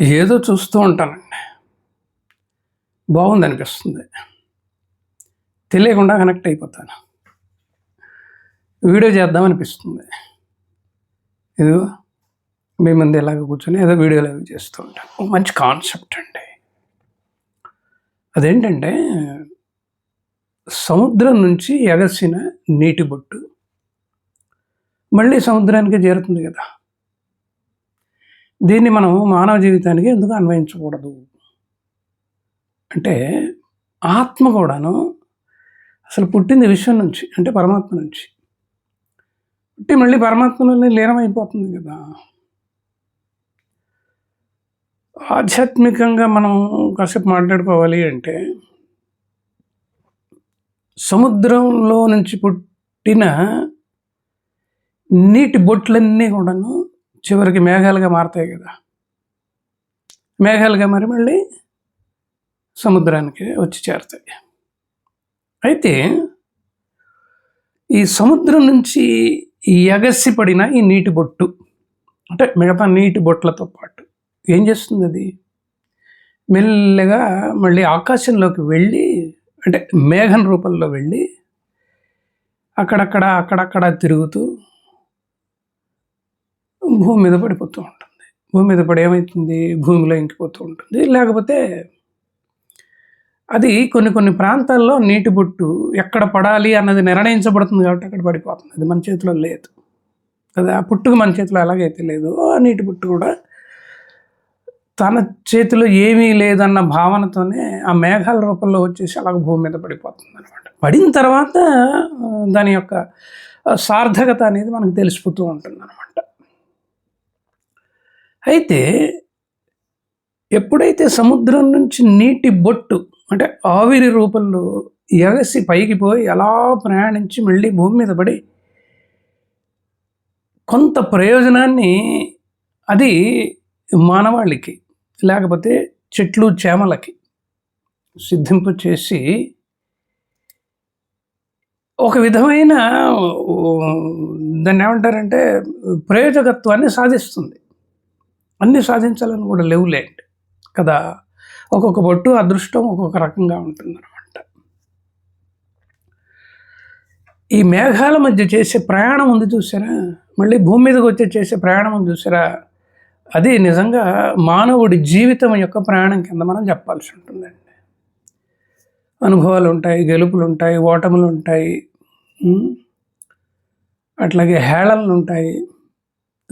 ఏదో చూస్తూ ఉంటానండి. బాగుంది అనిపిస్తుంది తెలియకుండా కనెక్ట్ అయిపోతాను. వీడియో చేద్దాం అనిపిస్తుంది ఏదో మీ ముందు ఇలాగ కూర్చొని ఏదో వీడియోలు అవి చేస్తూ ఉంటాను. మంచి కాన్సెప్ట్ అండి. అదేంటంటే సముద్రం నుంచి ఎగసిన నీటి బొట్టు మళ్ళీ సముద్రానికి చేరుతుంది కదా. దీన్ని మనం మానవ జీవితానికి ఎందుకు అన్వయించకూడదు? అంటే ఆత్మ కూడాను అసలు పుట్టింది విశ్వం నుంచి అంటే పరమాత్మ నుంచి. పుట్టి మళ్ళీ పరమాత్మలోనే లీనమైపోతుంది కదా. ఆధ్యాత్మికంగా మనం కాసేపు మాట్లాడుకోవాలి అంటే సముద్రంలో నుంచి పుట్టిన నీటి బొట్లన్నీ కూడాను చివరికి మేఘాలుగా మారతాయి కదా. మేఘాలుగా మరి మళ్ళీ సముద్రానికి వచ్చి చేరుతాయి. అయితే ఈ సముద్రం నుంచి ఎగసి పడిన ఈ నీటి బొట్టు అంటే మిగతా నీటి బొట్లతో పాటు ఏం చేస్తుంది అది? మెల్లగా మళ్ళీ ఆకాశంలోకి వెళ్ళి అంటే మేఘం రూపంలో వెళ్ళి అక్కడక్కడ అక్కడక్కడ తిరుగుతూ భూమి మీద పడిపోతూ ఉంటుంది. భూమి మీద పడి ఏమవుతుంది భూమిలో ఇంకిపోతూ ఉంటుంది. లేకపోతే అది కొన్ని కొన్ని ప్రాంతాల్లో నీటి బొట్టు ఎక్కడ పడాలి అన్నది నిర్ణయించబడుతుంది కాబట్టి అక్కడ పడిపోతుంది. అది మన చేతిలో లేదు. కదా ఆ పుట్టుకు మన చేతిలో ఎలాగైతే లేదు ఆ నీటి బొట్టు కూడా తన చేతిలో ఏమీ లేదన్న భావనతోనే ఆ మేఘాల రూపంలో వచ్చేసి అలాగ భూమి మీద పడిపోతుంది అనమాట పడిన తర్వాత దాని యొక్క సార్థకత అనేది మనకు తెలిసిపోతూ ఉంటుంది అనమాట అయితే ఎప్పుడైతే సముద్రం నుంచి నీటి బొట్టు అంటే ఆవిరి రూపంలో ఎగసి పైకి పోయి ఎలా ప్రయాణించి మళ్ళీ భూమి మీద పడి కొంత ప్రయోజనాన్ని అది మానవాళికి లేకపోతే చెట్లు చేమలకి సిద్ధింపు చేసి ఒక విధమైన దాన్ని ఏమంటారంటే ప్రయోజకత్వాన్ని సాధిస్తుంది. అన్నీ సాధించాలని కూడా లేవులేండి కదా? ఒక్కొక్క బొట్టు అదృష్టం ఒక్కొక్క రకంగా ఉంటుందన్నమాట. ఈ మేఘాల మధ్య చేసే ప్రయాణం ఉంది చూసారా? మళ్ళీ భూమి మీదకి వచ్చి చేసే ప్రయాణం ఉంది చూసారా? అది నిజంగా మానవుడి జీవితం యొక్క ప్రయాణం కింద మనం చెప్పాల్సి ఉంటుందండి. అనుభవాలు ఉంటాయి గెలుపులు ఉంటాయి ఓటములు ఉంటాయి అట్లాగే హేళనలు ఉంటాయి.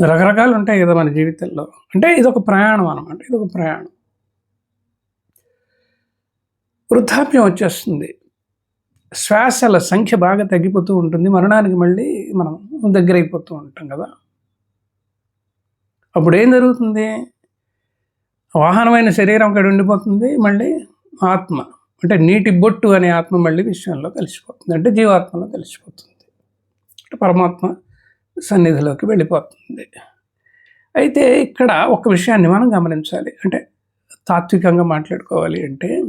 రకరకాలు ఉంటాయి కదా మన జీవితంలో. అంటే ఇది ఒక ప్రయాణం అనమాట. ఇది ఒక ప్రయాణం. వృద్ధాప్యం వచ్చేస్తుంది. శ్వాసల సంఖ్య బాగా తగ్గిపోతూ ఉంటుంది. మరణానికి మళ్ళీ మనం దగ్గర అయిపోతూ ఉంటాం కదా. అప్పుడు ఏం జరుగుతుంది? వాహనమైన శరీరం అక్కడ ఉండిపోతుంది. మళ్ళీ ఆత్మ అంటే నీటి బొట్టు అనే ఆత్మ మళ్ళీ విశ్వంలో కలిసిపోతుంది. అంటే జీవాత్మలో కలిసిపోతుంది. అంటే పరమాత్మ సన్నిధిలోకి వెళ్ళిపోతుంది. అయితే ఇక్కడ ఒక విషయాన్ని మనం గమనించాలి. అంటే తాత్వికంగా మాట్లాడుకోవాలి అంటే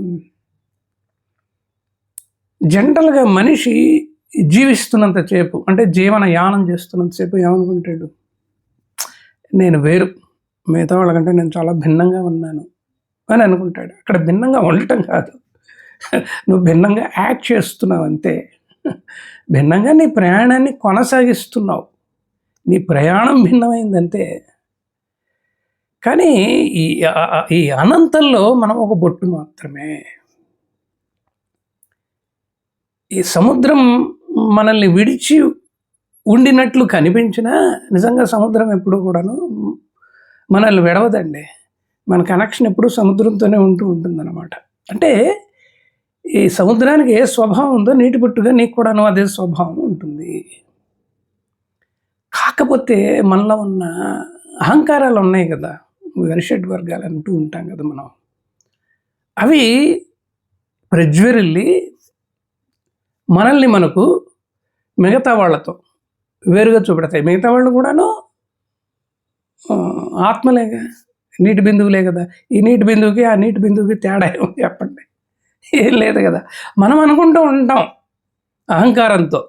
జనరల్గా మనిషి జీవిస్తున్నంత సేపు అంటే జీవన యానం చేస్తున్నంత సేపు ఏమనుకుంటాడు? నేను వేరు మిగతా వాళ్ళకంటే నేను చాలా భిన్నంగా ఉన్నాను అని అనుకుంటాడు. అక్కడ భిన్నంగా ఉండటం కాదు. నువ్వు భిన్నంగా యాక్ట్ చేస్తున్నావు అంతే భిన్నంగా నీ ప్రయాణాన్ని కొనసాగిస్తున్నావు. నీ ప్రయాణం భిన్నమైందంటే. కానీ ఈ ఈ అనంతంలో మనం ఒక బొట్టు మాత్రమే. ఈ సముద్రం మనల్ని విడిచి ఉండినట్లు కనిపించినా నిజంగా సముద్రం ఎప్పుడు కూడాను మనల్ని విడవదండి. మన కనెక్షన్ ఎప్పుడు సముద్రంతోనే ఉంటూ ఉంటుందన్నమాట. అంటే ఈ సముద్రానికి ఏ స్వభావం ఉందో నీటి పుట్టుగా నీకు కూడాను అదే స్వభావం ఉంటుంది. కాకపోతే మనలో ఉన్న అహంకారాలు ఉన్నాయి కదా. వెరిషడ్ వర్గాలు అంటూ ఉంటాం కదా మనం. అవి ప్రజ్వరిల్లి మనల్ని మనకు మిగతా వాళ్ళతో వేరుగా చూపెడతాయి. మిగతా వాళ్ళు కూడాను ఆత్మలేగా నీటి బిందువులే కదా. ఈ నీటి బిందువుకి ఆ నీటి బిందువుకి తేడా ఏమో చెప్పండి? ఏం లేదు కదా. మనం అనుకుంటూ ఉంటాం అహంకారంతో.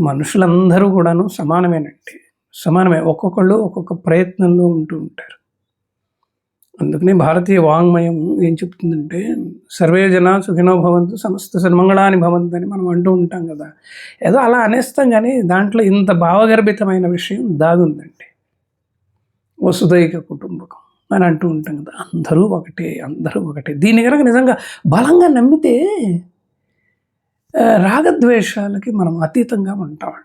మనుషులందరూ కూడాను సమానమేనండి. సమానమే. ఒక్కొక్కళ్ళు ఒక్కొక్క ప్రయత్నంలో ఉంటూ ఉంటారు. అందుకని భారతీయ వాంగ్మయం ఏం చెప్తుందంటే సర్వే జన సుఖినో భవంతు సమస్త సన్మంగళాని భవంతు అని మనం అంటూ ఉంటాం కదా. ఏదో అలా అనేస్తాం కానీ దాంట్లో ఇంత భావగర్భితమైన విషయం దాగుందండి. వసుదైక కుటుంబకం అని అంటూ ఉంటాం కదా. అందరూ ఒకటే అందరూ ఒకటే. దీన్ని కనుక నిజంగా బలంగా నమ్మితే రాగద్వేషాలకి మనం అతీతంగా ఉంటామండి.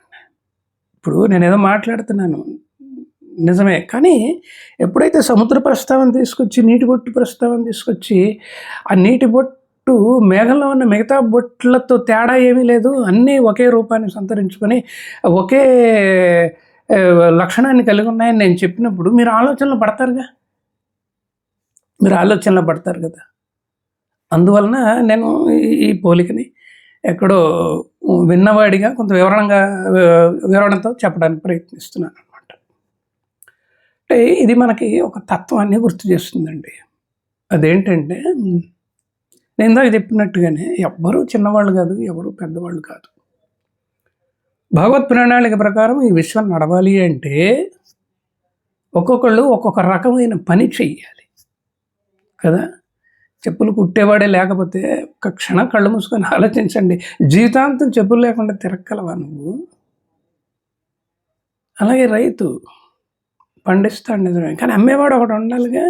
ఇప్పుడు నేను ఏదో మాట్లాడుతున్నాను. నిజమే. కానీ ఎప్పుడైతే సముద్ర ప్రస్తావన తీసుకొచ్చి నీటి బొట్టు ప్రస్తావన తీసుకొచ్చి ఆ నీటి బొట్టు మేఘంలో ఉన్న మిగతా బొట్లతో తేడా ఏమీ లేదు. అన్నీ ఒకే రూపాన్ని సంతరించుకొని ఒకే లక్షణాన్ని కలిగి ఉన్నాయని నేను చెప్పినప్పుడు మీరు ఆలోచనలు పడతారుగా? మీరు ఆలోచనలు పడతారు కదా? అందువలన నేను ఈ పోలికని ఎక్కడో విన్నవాడిగా కొంత వివరణగా వివరణతో చెప్పడానికి ప్రయత్నిస్తున్నాను అనమాట అంటే ఇది మనకి ఒక తత్వాన్ని గుర్తు చేస్తుందండి. అదేంటంటే నేను ఇందాక చెప్పినట్టుగానే ఎవ్వరూ చిన్నవాళ్ళు కాదు ఎవరు పెద్దవాళ్ళు కాదు. భగవత్ ప్రణాళిక ప్రకారం ఈ విశ్వం నడవాలి అంటే ఒక్కొక్కళ్ళు ఒక్కొక్క రకమైన పని చెయ్యాలి. కదా? చెప్పులు కుట్టేవాడే లేకపోతే ఒక క్షణం కళ్ళు మూసుకొని ఆలోచించండి. జీవితాంతం చెప్పులు లేకుండా తిరగలవా నువ్వు? అలాగే రైతు పండిస్తాడు నిజమే కానీ అమ్మేవాడు ఒకటి ఉండాలిగా?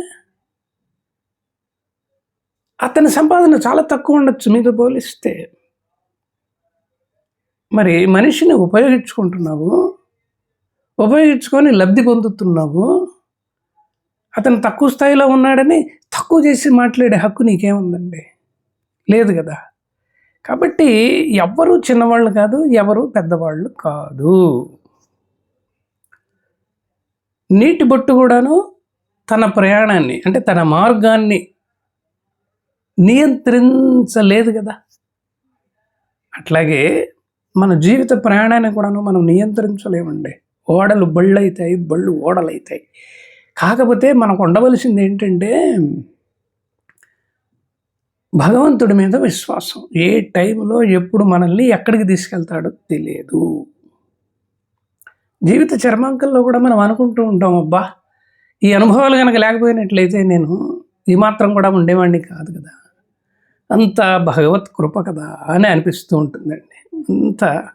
అతని సంపాదన చాలా తక్కువ ఉండొచ్చు మీతో పోలిస్తే. మరి మనిషిని ఉపయోగించుకుంటున్నావు ఉపయోగించుకొని లబ్ధి పొందుతున్నావు అతను తక్కువ స్థాయిలో ఉన్నాడని తక్కువ చేసి మాట్లాడే హక్కు నీకేముందండి? లేదు కదా. కాబట్టి ఎవ్వరూ చిన్నవాళ్ళు కాదు ఎవరు పెద్దవాళ్ళు కాదు. నీటి బొట్టు కూడాను తన ప్రయాణాన్ని అంటే తన మార్గాన్ని నియంత్రించలేదు కదా. అట్లాగే మన జీవిత ప్రయాణాన్ని కూడాను మనం నియంత్రించలేమండి. ఓడలు బళ్ళు అవుతాయి బళ్ళు ఓడలు అవుతాయి కాకపోతే మనకు ఉండవలసింది ఏంటంటే భగవంతుడి మీద విశ్వాసం. ఏ టైంలో ఎప్పుడు మనల్ని ఎక్కడికి తీసుకెళ్తాడో తెలియదు. జీవిత చర్మాంకంలో కూడా మనం అనుకుంటూ ఉంటాం అబ్బా ఈ అనుభవాలు కనుక లేకపోయినట్లయితే నేను ఈ మాత్రం కూడా ఉండేవాడిని కాదు కదా. అంత భగవత్ కృప కదా అని అనిపిస్తూ ఉంటుందండి. అంత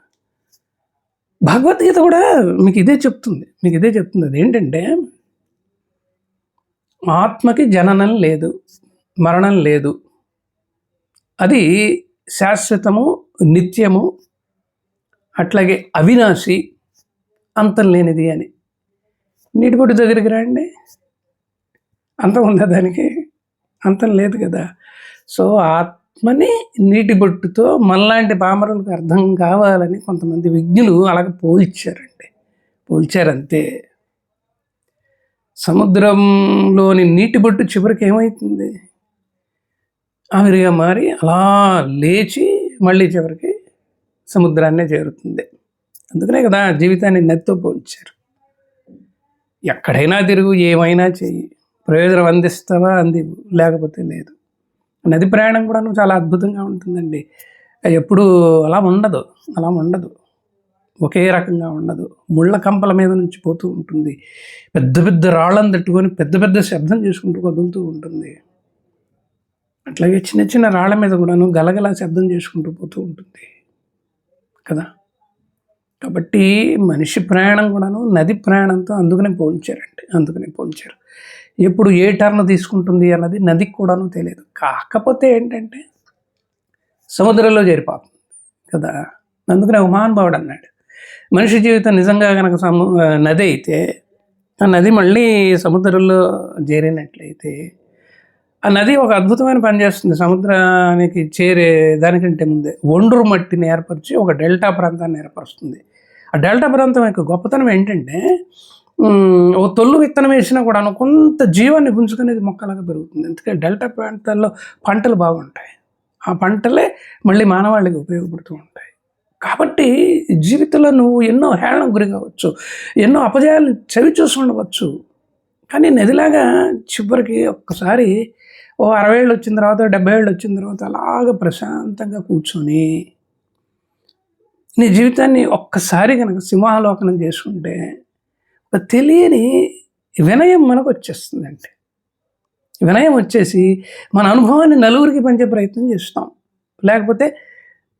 భగవద్గీత కూడా మీకు ఇదే చెప్తుంది. మీకు ఇదే చెప్తుంది. అదేంటంటే ఆత్మకి జననం లేదు మరణం లేదు. అది శాశ్వతము నిత్యము అట్లాగే అవినాశి అంతం లేనిది అని. నీటిబొట్టు దగ్గరికి రండి. అంతం ఉందా దానికి అంతం లేదు కదా. సో ఆత్మని నీటి బొట్టుతో మనలాంటి పామరులకు అర్థం కావాలని కొంతమంది విజ్ఞులు అలాగ పోల్చారండి. పోల్చారంతే. సముద్రంలోని నీటి బొట్టు చివరికి ఏమవుతుంది ఆవిరిగా మారి అలా లేచి మళ్ళీ చివరికి సముద్రాన్నే చేరుతుంది. అందుకనే కదా జీవితాన్ని నదితో పోల్చారు. ఎక్కడైనా తిరుగు ఏమైనా చెయ్యి. ప్రయోజనం అందిస్తావా? అంది. లేకపోతే లేదు. నది ప్రయాణం కూడా చాలా అద్భుతంగా ఉంటుందండి. ఎప్పుడు అలా ఉండదు. అలా ఉండదు. ఒకే రకంగా ఉండదు. ముళ్ళ కంపల మీద నుంచి పోతూ ఉంటుంది. పెద్ద పెద్ద రాళ్ళను తట్టుకొని పెద్ద పెద్ద శబ్దం చేసుకుంటూ కదులుతూ ఉంటుంది. అట్లాగే చిన్న చిన్న రాళ్ళ మీద కూడాను గలగల శబ్దం చేసుకుంటూ పోతూ ఉంటుంది. కదా? కాబట్టి మనిషి ప్రయాణం కూడాను నది ప్రయాణంతో అందుకనే పోల్చారండి. అందుకనే పోల్చారు. ఎప్పుడు ఏ టర్న్ తీసుకుంటుంది అన్నది నదికి కూడాను తెలియదు. కాకపోతే ఏంటంటే సముద్రంలో చేరిపోతుంది కదా? అందుకనే ఒక మహానుభావుడు అన్నాడు. మనిషి జీవితం నిజంగా కనుక సము నది అయితే ఆ నది మళ్ళీ సముద్రంలో చేరినట్లయితే ఆ నది ఒక అద్భుతమైన పని చేస్తుంది. సముద్రానికి చేరే దానికంటే ముందే ఒండ్రు మట్టిని ఏర్పరిచి ఒక డెల్టా ప్రాంతాన్ని ఏర్పరుస్తుంది. ఆ డెల్టా ప్రాంతం యొక్క గొప్పతనం ఏంటంటే ఒక తొల్లు విత్తనం వేసినా కూడా కొంత జీవాన్ని పుంజుకునేది మొక్కలాగా పెరుగుతుంది. ఎందుకంటే డెల్టా ప్రాంతాల్లో పంటలు బాగుంటాయి. ఆ పంటలే మళ్ళీ మానవాళికి ఉపయోగపడుతూ ఉంటాయి. కాబట్టి జీవితంలో నువ్వు ఎన్నో హేళనకు గురి కావచ్చు ఎన్నో అపజయాలు చవి చూసి ఉండవచ్చు. కానీ నదిలాగా చివరికి ఒక్కసారి ఓ అరవై ఏళ్ళు వచ్చిన తర్వాత డెబ్బై ఏళ్ళు వచ్చిన తర్వాత అలాగ ప్రశాంతంగా కూర్చొని నీ జీవితాన్ని ఒక్కసారి కనుక సింహాలోకనం చేసుకుంటే తెలియని వినయం మనకు వచ్చేస్తుందండి. వినయం వచ్చేసి మన అనుభవాన్ని నలుగురికి పంచే ప్రయత్నం చేస్తాం. లేకపోతే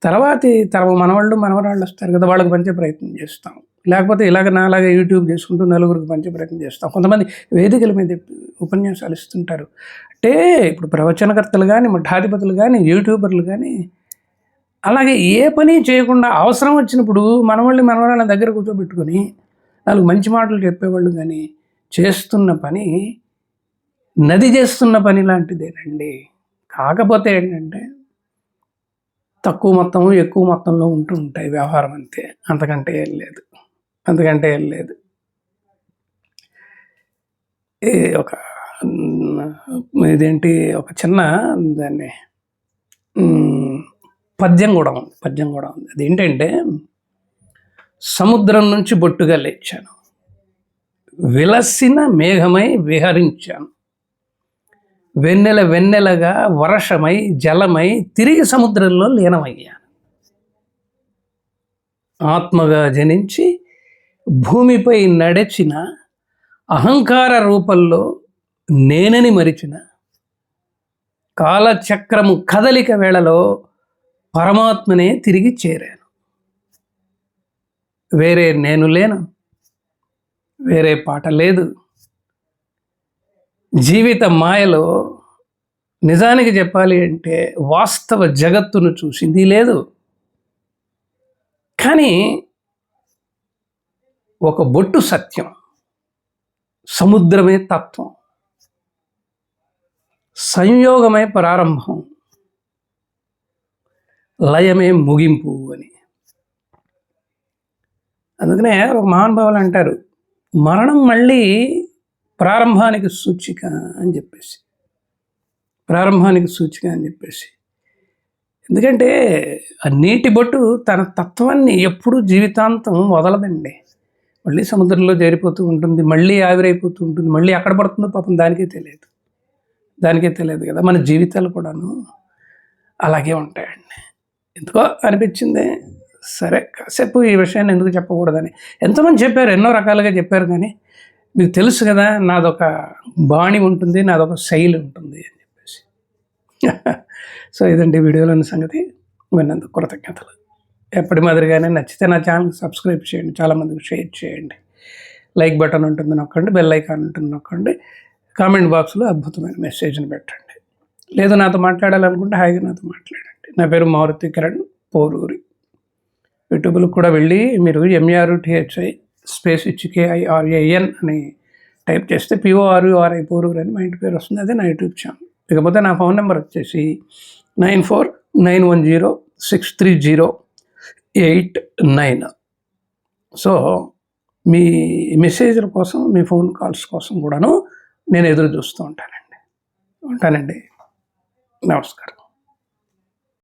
తర్వాతి తర మనవాళ్ళు మనవరాళ్ళు వస్తారు కదా వాళ్ళకి పంచే ప్రయత్నం చేస్తాం. లేకపోతే ఇలాగ నాలాగా యూట్యూబ్ చేసుకుంటూ నలుగురికి పంచే ప్రయత్నం చేస్తాం. కొంతమంది వేదికల మీద ఉపన్యాసాలు ఇస్తుంటారు. అంటే ఇప్పుడు ప్రవచనకర్తలు కానీ మఠాధిపతులు కానీ యూట్యూబర్లు కానీ అలాగే ఏ పని చేయకుండా అవసరం వచ్చినప్పుడు మనవాళ్ళని మనవరాళ్ళ దగ్గర కూర్చోబెట్టుకొని నాలుగు మంచి మాటలు చెప్పేవాళ్ళు కానీ చేస్తున్న పని నది చేస్తున్న పని లాంటిదేనండి. కాకపోతే ఏంటంటే తక్కువ మొత్తం ఎక్కువ మొత్తంలో ఉంటూ ఉంటాయి వ్యవహారం అంతే. అంతకంటే ఏం లేదు. అంతకంటే ఏం లేదు. ఏ ఒక ఇదేంటి ఒక చిన్న దాన్ని పద్యం కూడా ఉంది. పద్యం కూడా ఉంది. ఏంటంటే సముద్రం నుంచి బొట్టుగా లేచాను. విలసిన మేఘమై విహరించాను. వెన్నెల వెన్నెలగా వర్షమై జలమై తిరిగి సముద్రంలో లీనమయ్యాను. ఆత్మగా జనించి భూమిపై నడిచిన అహంకార రూపంలో నేనని మరిచిన కాలచక్రము కదలిక వేళలో పరమాత్మనే తిరిగి చేరాను. వేరే నేను లేను. వేరే పాట లేదు. జీవిత మాయలో నిజానికి చెప్పాలి అంటే వాస్తవ జగత్తును చూసింది లేదు. కానీ ఒక బొట్టు సత్యం సముద్రమే తత్వం సంయోగమే ప్రారంభం లయమే ముగింపు అని. అందుకనే ఒక మహానుభావులు అంటారు మరణం మళ్ళీ ప్రారంభానికి సూచిక అని చెప్పేసి. ప్రారంభానికి సూచిక అని చెప్పేసి. ఎందుకంటే ఆ నీటి బొట్టు తన తత్వాన్ని ఎప్పుడూ జీవితాంతం వదలదండి. మళ్ళీ సముద్రంలో చేరిపోతూ ఉంటుంది మళ్ళీ ఆవిరైపోతూ ఉంటుంది మళ్ళీ ఎక్కడ పడుతుందో పాపం దానికే తెలియదు. దానికే తెలియదు కదా మన జీవితాలు కూడాను అలాగే ఉంటాయండి. ఎందుకో అనిపించింది సరే కాసేపు ఈ విషయాన్ని ఎందుకు చెప్పకూడదని. ఎంతోమంది చెప్పారు ఎన్నో రకాలుగా చెప్పారు కానీ మీకు తెలుసు కదా నాదొక బాణి ఉంటుంది నాదొక శైలి ఉంటుంది అని చెప్పేసి. సో ఇదండి వీడియోలోని సంగతి. విన్నందుకు కృతజ్ఞతలు. ఎప్పటి మాదిరిగానే నచ్చితే నా ఛానల్ సబ్స్క్రైబ్ చేయండి చాలామందికి షేర్ చేయండి. లైక్ బటన్ ఉంటుంది నొక్కండి బెల్ ఐకాన్ ఉంటుంది నొక్కండి. కామెంట్ బాక్స్లో అద్భుతమైన మెసేజ్ని పెట్టండి. లేదు నాతో మాట్లాడాలనుకుంటే హాయిగా నాతో మాట్లాడండి. నా పేరు మారుతి కిరణ్ పోరూరి. యూట్యూబ్లో కూడా వెళ్ళి మీరు M R T H I space ఇచ్చి K I R A N అని టైప్ చేస్తే P O R U R I Poruru అని మా ఇంటి పేరు వస్తుంది. అదే నా యూట్యూబ్ ఛానల్. ఇకపోతే నా ఫోన్ నెంబర్ వచ్చేసి nine four nine one zero six three zero eight nine. So మీ మెసేజ్ల కోసం మీ ఫోన్ కాల్స్ కోసం కూడాను నేను ఎదురు చూస్తూ ఉంటానండి. ఉంటానండి. నమస్కారం.